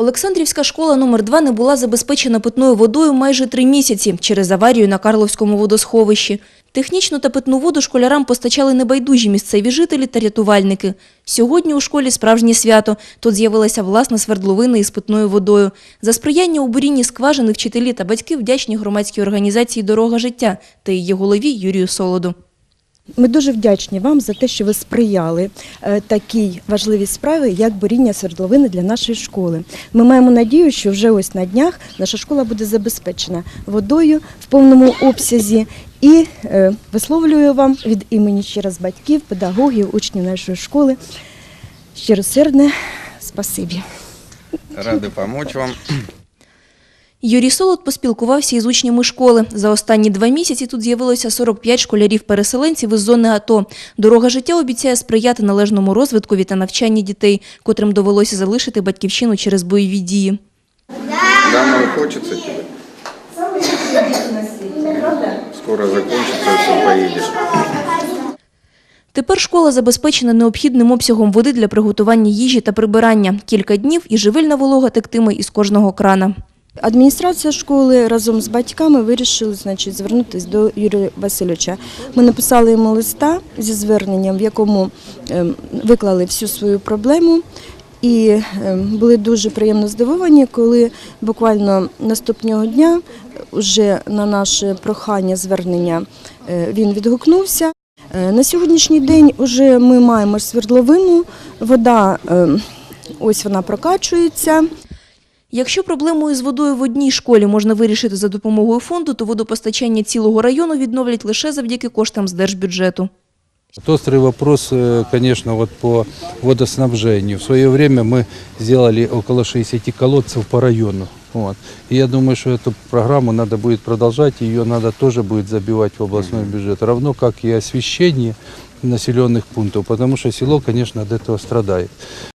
Олександрівська школа номер 2 не була забезпечена питною водою майже три місяці через аварію на Карловському водосховищі. Технічну та питну воду школярам постачали небайдужі місцеві жителі та рятувальники. Сьогодні у школі справжнє свято. Тут з'явилася власна свердловина із питною водою. За сприяння у бурінні скважини вчителі та батьки вдячні громадській організації «Дорога життя» та її голові Юрію Солоду. Ми дуже вдячні вам за те, що ви сприяли е, такій важливій справі, як боріння свердловини для нашої школи. Ми маємо надію, що вже ось на днях наша школа буде забезпечена водою в повному обсязі. І е, висловлюю вам від імені ще раз батьків, педагогів, учнів нашої школи щиросердне спасибі. Рады помочь вам. Юрій Солод поспілкувався із учнями школи. За останні два місяці тут з'явилося 45 школярів-переселенців із зони АТО. Дорога життя обіцяє сприяти належному розвиткові та навчанні дітей, котрим довелося залишити батьківщину через бойові дії. Домой хочется тебе? Скоро закончится, все поедешь. Тепер школа забезпечена необхідним обсягом води для приготування їжі та прибирання. Кілька днів і живильна волога тектиме із кожного крана. Адміністрація школи разом з батьками вирішили значить, звернутися до Юрія Васильовича. Ми написали йому листа зі зверненням, в якому ем, виклали всю свою проблему. І ем, були дуже приємно здивовані, коли буквально наступного дня вже на наше прохання звернення е, він відгукнувся. Е, На сьогоднішній день вже ми маємо свердловину, вода ем, ось вона прокачується. Якщо проблему із водою в одній школі можна вирішити за допомогою фонду, то водопостачання цілого району відновлять лише завдяки коштам з держбюджету. Вот Острый вопрос, э, конечно, вот по водоснабжению. В свое время мы сделали около 60 колодцев по району. Вот. И я думаю, что эту программу надо будет продолжать, ее надо тоже будет забивать в областной бюджет, равно как и освещение населенных пунктов, потому что село, конечно, от этого страдает.